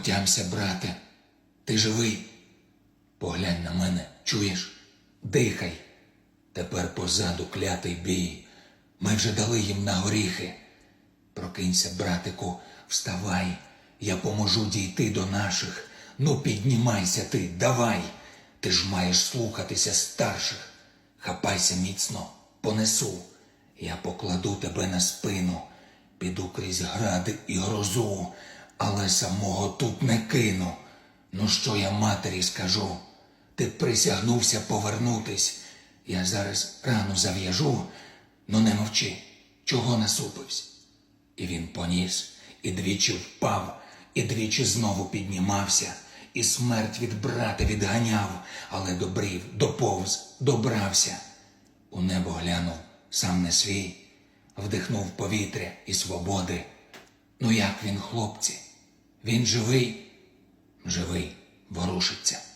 Отямся, брате, ти живий. Поглянь на мене, чуєш? Дихай. Тепер позаду клятий бій. Ми вже дали їм на горіхи. Прокинься, братику, вставай, я поможу дійти до наших. Ну, піднімайся ти, давай. Ти ж маєш слухатися старших. Хапайся міцно, понесу. Я покладу тебе на спину, піду крізь гради і грозу, але самого тут не кину. Ну що я матері скажу? Ти присягнувся повернутись. Я зараз рану зав'яжу, ну не мовчи, чого насупився? І він поніс, і двічі впав, і двічі знову піднімався, і смерть від брата відганяв, але добрів, доповз, добрався. У небо глянув, сам не свій, вдихнув повітря і свободи. Ну як він, хлопці? Він живий? Живий, ворушиться.